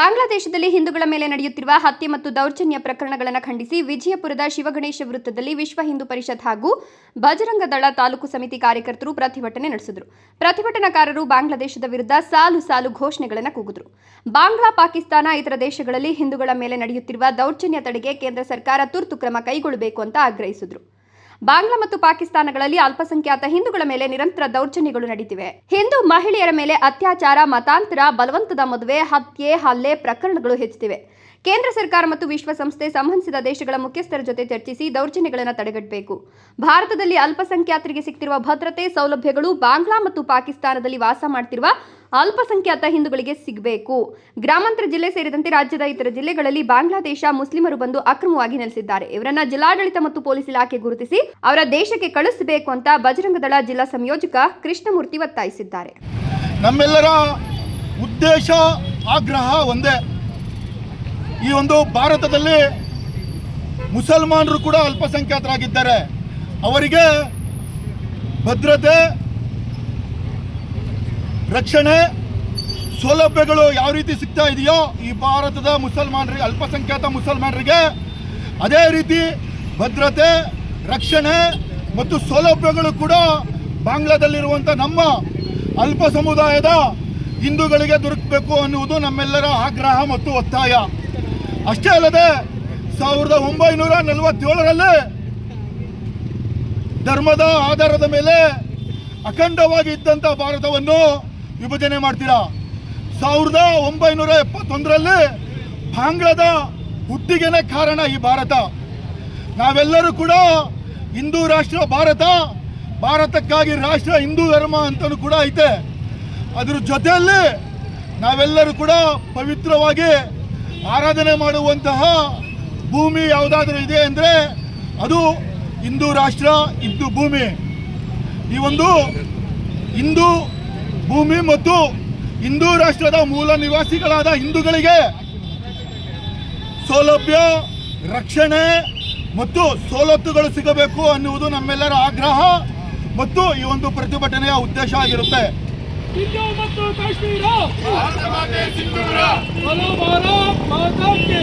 ಬಾಂಗ್ಲಾದೇಶದಲ್ಲಿ ಹಿಂದೂಗಳ ಮೇಲೆ ನಡೆಯುತ್ತಿರುವ ಹತ್ಯೆ ಮತ್ತು ದೌರ್ಜನ್ಯ ಪ್ರಕರಣಗಳನ್ನು ಖಂಡಿಸಿ ವಿಜಯಪುರದ ಶಿವಗಣೇಶ ವೃತ್ತದಲ್ಲಿ ವಿಶ್ವ ಹಿಂದೂ ಪರಿಷತ್ ಹಾಗೂ ಬಜರಂಗ ದಳ ತಾಲೂಕು ಸಮಿತಿ ಕಾರ್ಯಕರ್ತರು ಪ್ರತಿಭಟನೆ ನಡೆಸಿದರು. ಪ್ರತಿಭಟನಾಕಾರರು ಬಾಂಗ್ಲಾದೇಶದ ವಿರುದ್ಧ ಸಾಲು ಸಾಲು ಘೋಷಣೆಗಳನ್ನು ಕೂಗಿದರು. ಬಾಂಗ್ಲಾ, ಪಾಕಿಸ್ತಾನ, ಇತರ ದೇಶಗಳಲ್ಲಿ ಹಿಂದೂಗಳ ಮೇಲೆ ನಡೆಯುತ್ತಿರುವ ದೌರ್ಜನ್ಯ ತಡೆಗೆ ಕೇಂದ್ರ ಸರ್ಕಾರ ತುರ್ತು ಕ್ರಮ ಕೈಗೊಳ್ಳಬೇಕು ಅಂತ ಆಗ್ರಹಿಸಿದ್ರು. ಬಾಂಗ್ಲಾ ಮತ್ತು ಪಾಕಿಸ್ತಾನಗಳಲ್ಲಿ ಅಲ್ಪಸಂಖ್ಯಾತ ಹಿಂದೂಗಳ ಮೇಲೆ ನಿರಂತರ ದೌರ್ಜನ್ಯಗಳು ನಡೆದಿವೆ ಹಿಂದೂ ಮಹಿಳೆಯರ ಮೇಲೆ ಅತ್ಯಾಚಾರ, ಮತಾಂತರ, ಬಲವಂತದ ಮದುವೆ, ಹತ್ಯೆ, ಹಲ್ಲೆ ಪ್ರಕರಣಗಳು ಹೆಚ್ಚುತ್ತಿವೆ. ಕೇಂದ್ರ ಸರ್ಕಾರ ಮತ್ತು ವಿಶ್ವಸಂಸ್ಥೆ ಸಂಬಂಧಿಸಿದ ದೇಶಗಳ ಮುಖ್ಯಸ್ಥರ ಜೊತೆ ಚರ್ಚಿಸಿ ದೌರ್ಜನ್ಯಗಳನ್ನು ತಡೆಗಟ್ಟಬೇಕು. ಭಾರತದಲ್ಲಿ ಅಲ್ಪಸಂಖ್ಯಾತರಿಗೆ ಸಿಕ್ತಿರುವ ಭದ್ರತೆ ಸೌಲಭ್ಯಗಳು ಬಾಂಗ್ಲಾ ಮತ್ತು ಪಾಕಿಸ್ತಾನದಲ್ಲಿ ವಾಸ ಮಾಡ್ತಿರುವ ಅಲ್ಪಸಂಖ್ಯಾತ ಹಿಂದೂಗಳಿಗೆ ಸಿಗಬೇಕು. ಗ್ರಾಮಾಂತರ ಜಿಲ್ಲೆ ಸೇರಿದಂತೆ ರಾಜ್ಯದ ಇತರ ಜಿಲ್ಲೆಗಳಲ್ಲಿ ಬಾಂಗ್ಲಾದೇಶ ಮುಸ್ಲಿಮರು ಬಂದು ಅಕ್ರಮವಾಗಿ ನೆಲೆಸಿದ್ದಾರೆ. ಇವರನ್ನ ಜಿಲ್ಲಾಡಳಿತ ಮತ್ತು ಪೊಲೀಸ್ ಇಲಾಖೆ ಗುರುತಿಸಿ ಅವರ ದೇಶಕ್ಕೆ ಕಳಿಸಬೇಕು ಅಂತ ಬಜರಂಗದಳ ಜಿಲ್ಲಾ ಸಂಯೋಜಕ ಕೃಷ್ಣಮೂರ್ತಿ ಒತ್ತಾಯಿಸಿದ್ದಾರೆ. ನಮ್ಮೆಲ್ಲರ ಉದ್ದೇಶ, ಆಗ್ರಹ ಒಂದೇ. ಈ ಒಂದು ಭಾರತದಲ್ಲಿ ಮುಸಲ್ಮಾನರು ಕೂಡ ಅಲ್ಪಸಂಖ್ಯಾತರಾಗಿದ್ದಾರೆ. ಅವರಿಗೆ ಭದ್ರತೆ, ರಕ್ಷಣೆ, ಸೌಲಭ್ಯಗಳು ಯಾವ ರೀತಿ ಸಿಗ್ತಾ ಇದೆಯೋ ಈ ಭಾರತದ ಮುಸಲ್ಮಾನರಿಗೆ ಅಲ್ಪಸಂಖ್ಯಾತ ಮುಸಲ್ಮಾನರಿಗೆ ಅದೇ ರೀತಿ ಭದ್ರತೆ, ರಕ್ಷಣೆ ಮತ್ತು ಸೌಲಭ್ಯಗಳು ಕೂಡ ಬಾಂಗ್ಲಾದಲ್ಲಿರುವಂಥ ನಮ್ಮ ಅಲ್ಪ ಸಮುದಾಯದ ಹಿಂದೂಗಳಿಗೆ ದೊರಕಬೇಕು ಅನ್ನುವುದು ನಮ್ಮೆಲ್ಲರ ಆಗ್ರಹ ಮತ್ತು ಒತ್ತಾಯ. ಅಷ್ಟೇ ಅಲ್ಲದೆ ಸಾವಿರದ ಒಂಬೈನೂರ ನಲವತ್ತೇಳರಲ್ಲಿ ಧರ್ಮದ ಆಧಾರದ ಮೇಲೆ ಅಖಂಡವಾಗಿ ಇದ್ದಂಥ ಭಾರತವನ್ನು ವಿಭಜನೆ ಮಾಡ್ತೀರಾ? ಸಾವಿರದ ಒಂಬೈನೂರ ಎಪ್ಪತ್ತೊಂದರಲ್ಲಿ ಬಾಂಗ್ಲಾದ ಹುಟ್ಟಿಗೆನೇ ಕಾರಣ ಈ ಭಾರತ. ನಾವೆಲ್ಲರೂ ಕೂಡ ಹಿಂದೂ ರಾಷ್ಟ್ರ ಭಾರತ, ಭಾರತಕ್ಕಾಗಿ ರಾಷ್ಟ್ರ ಹಿಂದೂ ಧರ್ಮ ಅಂತಲೂ ಕೂಡ ಐತೆ. ಅದ್ರ ಜೊತೆಯಲ್ಲಿ ನಾವೆಲ್ಲರೂ ಕೂಡ ಪವಿತ್ರವಾಗಿ ಆರಾಧನೆ ಮಾಡುವಂತಹ ಭೂಮಿ ಯಾವುದಾದ್ರೂ ಇದೆ ಅಂದರೆ ಅದು ಹಿಂದೂ ರಾಷ್ಟ್ರ, ಹಿಂದೂ ಭೂಮಿ. ಈ ಒಂದು ಹಿಂದೂ ಭೂಮಿ ಮತ್ತು ಹಿಂದೂ ರಾಷ್ಟ್ರದ ಮೂಲ ನಿವಾಸಿಗಳಾದ ಹಿಂದೂಗಳಿಗೆ ಸೌಲಭ್ಯ, ರಕ್ಷಣೆ ಮತ್ತು ಸವಲತ್ತುಗಳು ಸಿಗಬೇಕು ಅನ್ನುವುದು ನಮ್ಮೆಲ್ಲರ ಆಗ್ರಹ ಮತ್ತು ಈ ಒಂದು ಪ್ರತಿಭಟನೆಯ ಉದ್ದೇಶ ಆಗಿರುತ್ತೆ. ಹಿಂದೂ ಮತ್ತು ಕಾಶ್ಮೀರ ಮಾತಾ ಕಿ